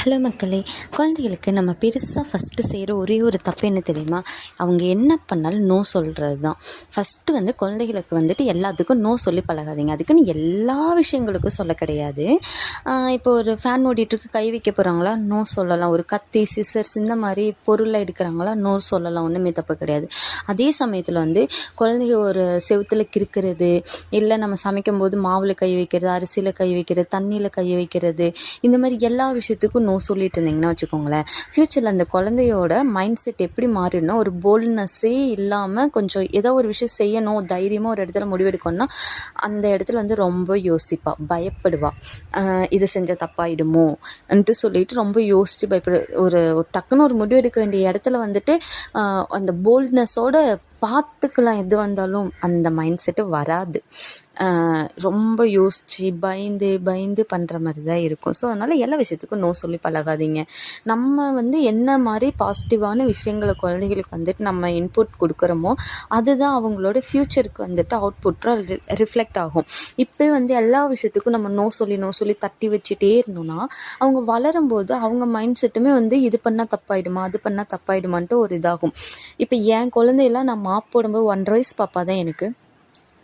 Hello மக்களே குழந்தைகளுக்கு நம்ம பெருசாக ஃபஸ்ட்டு செய்கிற ஒரே ஒரு தப்பு என்ன தெரியுமா? அவங்க என்ன பண்ணாலும் நோ சொல்கிறது தான் ஃபஸ்ட்டு வந்து குழந்தைகளுக்கு வந்துட்டு எல்லாத்துக்கும் நோ சொல்லி பழகாதீங்க. அதுக்குன்னு எல்லா விஷயங்களுக்கும் சொல்ல கிடையாது. இப்போ ஒரு ஃபேன் ஓடிட்டுருக்கு கை வைக்க போகிறாங்களா நோ சொல்லலாம். ஒரு கத்தி சிசர்ஸ் இந்த மாதிரி பொருளை எடுக்கிறாங்களா? நோ சொல்லலாம். ஒன்றுமே தப்பு கிடையாது. அதே சமயத்தில் வந்து குழந்தைங்க ஒரு செவுத்தில் கிறுக்கிறது இல்லை நம்ம சமைக்கும் போது மாவில் கை வைக்கிறது அரிசியில் கை வைக்கிறது தண்ணியில் கை வைக்கிறது இந்த மாதிரி எல்லா விஷயத்துக்கும் நோ சொல்லிட்டு இருந்தீங்கன்னா வச்சுக்கோங்களேன். ஃப்யூச்சரில் அந்த குழந்தையோட மைண்ட் செட் எப்படி மாறிடணும் ஒரு போல்ட்னஸ்ஸே இல்லாமல் கொஞ்சம் ஏதோ ஒரு விஷயம் செய்யணும் தைரியமாக ஒரு இடத்துல முடிவெடுக்கணும்னா அந்த இடத்துல வந்து ரொம்ப யோசிப்பாள் பயப்படுவா. இது செஞ்சால் தப்பாயிடுமோன்ட்டு சொல்லிட்டு ரொம்ப யோசித்து பயப்படு ஒரு டக்குன்னு ஒரு முடிவு எடுக்க வேண்டிய இடத்துல வந்துட்டு அந்த போல்ட்னஸோட பார்த்துக்கலாம் எது வந்தாலும் அந்த மைண்ட் செட்டு வராது. ரொம்ப யோசித்து பயந்து பயந்து பண்ணுற மாதிரி தான் இருக்கும். ஸோ அதனால் எல்லா விஷயத்துக்கும் நோ சொல்லி பழகாதீங்க. நம்ம வந்து என்ன மாதிரி பாசிட்டிவான விஷயங்களை குழந்தைகளுக்கு வந்துட்டு நம்ம இன்புட் கொடுக்குறோமோ அதுதான் அவங்களோட ஃப்யூச்சருக்கு வந்துட்டு அவுட்புட்டாக ரிஃப்ளெக்ட் ஆகும். இப்போ வந்து எல்லா விஷயத்துக்கும் நம்ம நோ சொல்லி நோ சொல்லி தட்டி வச்சுட்டே இருந்தோம்னா அவங்க வளரும்போது அவங்க மைண்ட் செட்டுமே வந்து இது பண்ணால் தப்பாயிடுமா அது பண்ணால் தப்பாயிடுமான்ட்டு ஒரு இதாகும். இப்போ என் குழந்தையெல்லாம் நான் மாப் போடும்போது ஒன்றரை வயசு பாப்பா தான் எனக்கு.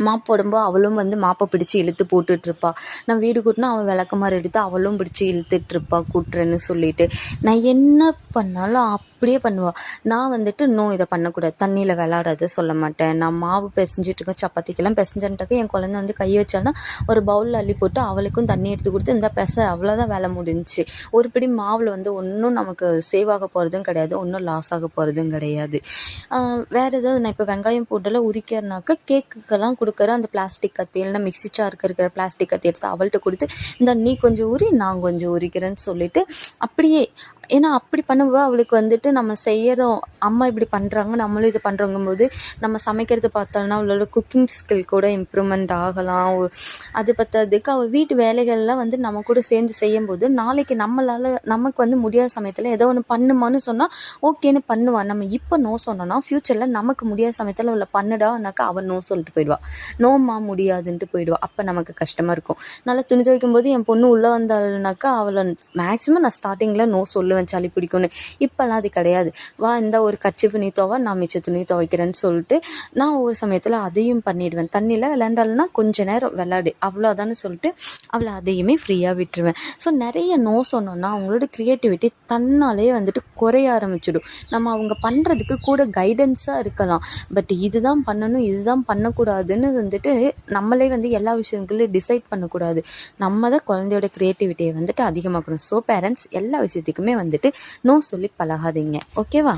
மாப் போடும்போது அவளும் வந்து மாப்பை பிடிச்சி இழுத்து போட்டுட்ருப்பா. நான் வீடு கூட்டினா அவள் விளக்கமாறு எடுத்து அவளும் பிடிச்சி இழுத்துட்ருப்பா கூட்டுறேன்னு சொல்லிட்டு. நான் என்ன பண்ணாலும் அப்படியே பண்ணுவாள் நான் வந்துட்டு நோ இதை பண்ணக்கூடாது. தண்ணியில் விளாடாத சொல்ல மாட்டேன். நான் மாவு பிசைஞ்சிட்ருக்கேன் சப்பாத்திக்கெல்லாம் பிசைஞ்சன்ட்டாக்க என் குழந்த வந்து கை வச்சால்னா ஒரு பவுலில் அள்ளி போட்டு அவளுக்கும் தண்ணி எடுத்து கொடுத்து இந்த பெச. அவ்வளோதான் வேலை முடிஞ்சிச்சு. ஒரு பிடி மாவில் வந்து ஒன்றும் நமக்கு சேவ் ஆக போகிறதும் கிடையாது. ஒன்றும் லாஸ் ஆக போகிறதும் கிடையாது. வேறு ஏதாவது நான் இப்போ வெங்காயம் போட்டெல்லாம் உரிக்கிறனாக்கா கேக்குக்கெல்லாம் கொடுக்குற அந்த பிளாஸ்டிக் கத்தி இல்லைன்னா மிக்ஸி சாருக்கு இருக்கிற பிளாஸ்டிக் கத்தி எடுத்து அவள்கிட்ட கொடுத்து இந்த நீ கொஞ்சம் உரி நான் கொஞ்சம் உரிக்கிறேன்னு சொல்லிட்டு அப்படியே ஏன்னா அப்படி பண்ணும்போது அவளுக்கு வந்துட்டு நம்ம செய்கிறோம் அம்மா இப்படி பண்ணுறாங்க நம்மளும் இது பண்ணுறோங்கும்போது நம்ம சமைக்கிறது பார்த்தோன்னா அவளோட குக்கிங் ஸ்கில் கூட இம்ப்ரூவ்மெண்ட் ஆகலாம். அது பத்தாததுக்கு அவள் வீட்டு வேலைகள்லாம் வந்து நம்ம கூட சேர்ந்து செய்யும்போது நாளைக்கு நம்மளால் நமக்கு வந்து முடியாத சமயத்தில் ஏதோ ஒன்று பண்ணுமான்னு சொன்னால் ஓகேன்னு பண்ணுவாள் நம்ம இப்போ நோ சொன்னோன்னா ஃப்யூச்சரில் நமக்கு முடியாத சமயத்தில் அவளை பண்ணுடானாக்கா அவள் நோ சொல்லிட்டு போயிடுவாள் நோம்மா முடியாதுன்ட்டு போயிடுவா. அப்போ நமக்கு கஷ்டமாக இருக்கும். நல்லா துணி துவைக்கும் போது என் பொண்ணு உள்ளே வந்தாள்னாக்கா அவளை மேக்ஸிமம் நான் ஸ்டார்டிங்கில் நோ சொல்லுவேன். சளி பிடிக்கும்னு. இப்போல்லாம் அது கிடையாது. வா இந்த ஒரு கச்சி துணி துவை நான் மிச்ச துணி துவைக்கிறேன்னு சொல்லிட்டு நான் ஒவ்வொரு சமயத்தில் அதையும் பண்ணிடுவேன். தண்ணியில் விளையாண்டாலும்னா கொஞ்ச நேரம் விளாடு அவ்வளோதான்னு சொல்லிட்டு அவளை அதையுமே ஃப்ரீயாக விட்டுருவேன். ஸோ நிறைய நோ சொன்னோன்னா அவங்களோட க்ரியேட்டிவிட்டி தன்னாலே வந்துட்டு குறைய ஆரம்பிச்சிடும். நம்ம அவங்க பண்ணுறதுக்கு கூட கைடன்ஸாக இருக்கலாம். பட் இதுதான் பண்ணணும் இதுதான் பண்ணக்கூடாதுன்னு வந்துட்டு நம்மளே வந்து எல்லா விஷயங்களையும் டிசைட் பண்ணக்கூடாது. நம்ம தான் குழந்தையோட க்ரியேட்டிவிட்டியை வந்துட்டு அதிகமாக்கணும். ஸோ பேரண்ட்ஸ் எல்லா விஷயத்துக்குமே வந்துட்டு நோ சொல்லி பழகாதீங்க. ஓகேவா